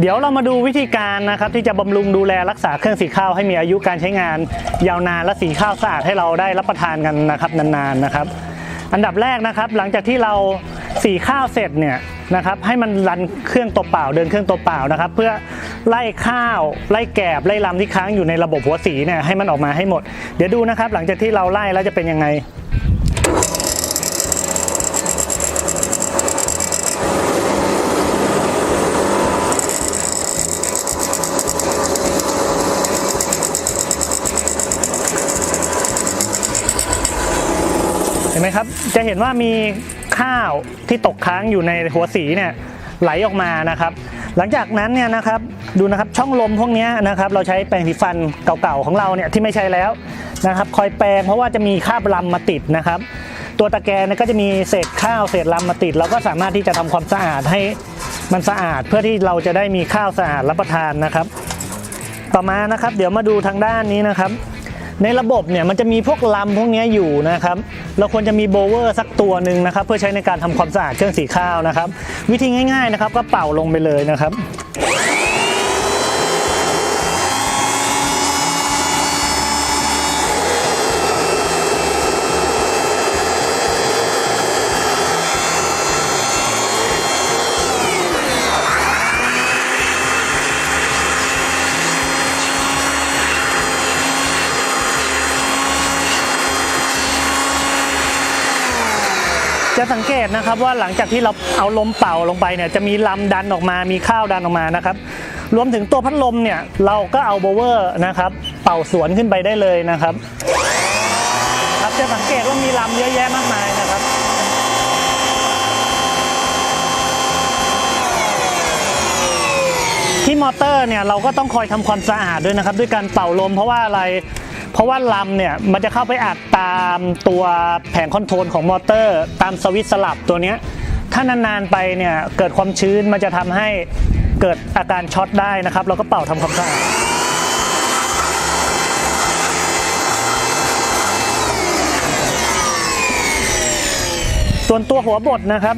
เดี๋ยวเรามาดูวิธีการนะครับที่จะบำรุงดูแลรักษาเครื่องสีข้าวให้มีอายุการใช้งาน ยาวนานและสีข้าวสะอาดให้เราได้รับประทานกันนะครับนานๆนะครับ อันดับแรกนะครับหลังจากที่เราสีข้าวเสร็จเนี่ยนะครับให้มันรันเครื่องตัวเปล่าเดินเครื่องตัวเปล่านะครับ เพื่อไล่ข้าวไล่แกบไล่ลำที่ค้างอยู่ในระบบหัวสีเนี่ยให้มันออกมาให้หมด เดี๋ยวดูนะครับหลังจากที่เราไล่แล้วจะเป็นยังไง ห็นไหมครับ จะเห็นว่ามีข้าวที่ตกค้างอยู่ในหัวสีเนี่ยไหลออกมานะครับ หลังจากนั้นเนี่ยนะครับดูนะครับช่องลมพวกนี้นะครับเราใช้แปรงสีฟันเก่าๆของเราเนี่ยที่ไม่ใช้แล้วนะครับคอยแปรงเพราะว่าจะมีคราบลำมาติดนะครับ ตัวตะแกรงก็จะมีเศษข้าวเศษลำมาติด เราก็สามารถที่จะทำความสะอาดให้มันสะอาดเพื่อที่เราจะได้มีข้าวสะอาดรับประทานนะครับ ต่อมานะครับ เดี๋ยวมาดูทางด้านนี้นะครับ ในระบบเนี่ยมันจะมีพวกลำพวกนี้อยู่นะครับ เราควรจะมีโบเวอร์สักตัวหนึ่งนะครับ เพื่อใช้ในการทำความสะอาดเครื่องสีข้าวนะครับ วิธีง่ายๆนะครับก็เป่าลงไปเลยนะครับ จะสังเกตนะครับว่าหลังจากที่เราเอาลมเป่าลงไปเนี่ยจะมีลำดันออกมามีข้าวดันออกมานะครับรวมถึงตัวพัดลมเนี่ยเราก็เอาโบเวอร์นะครับเป่าสวนขึ้นไปได้เลยนะครับ ครับจะสังเกตว่ามีลำเยอะแยะมากมายนะครับที่มอเตอร์เนี่ยเราก็ต้องคอยทำความสะอาดด้วยนะครับ ด้วยการเป่าลมเพราะว่าอะไร เพราะว่าลำเนี่ยมันจะเข้าไปอัดตามตัวแผงคอนโทรลของมอเตอร์ ตามสวิตช์สลับตัวเนี้ยถ้านานๆไปเนี่ยเกิดความชื้นมันจะทำให้เกิดอาการช็อตได้นะครับ เราก็เป่าทำความสะอาดส่วนตัวหัวบดนะครับ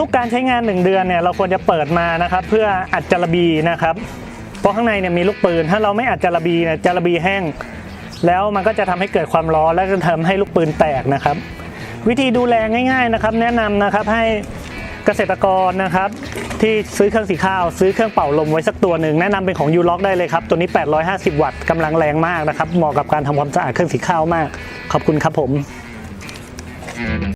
ทุกๆการใช้งาน 1 เดือนเนี่ยเราควรจะเปิดมานะครับ เพื่ออัดจารบีนะครับ เพราะข้างในเนี่ยมีลูกปืน ถ้าเราไม่อัดจาระบีเนี่ยจารบีแห้ง แล้วมันก็จะทำให้เกิดความร้อน และจะทำให้ลูกปืนแตกนะครับ วิธีดูแลง่ายๆนะครับ แนะนำนะครับให้เกษตรกรนะครับ ที่ซื้อเครื่องสีข้าว ซื้อเครื่องเป่าลมไว้สักตัวหนึ่งแนะนำเป็นของยูล็อกได้เลยครับ ตัวนี้ 850 วัตต์กำลังแรงมากนะครับเหมาะกับการทำความสะอาดเครื่องสีข้าวมาก ขอบคุณครับผม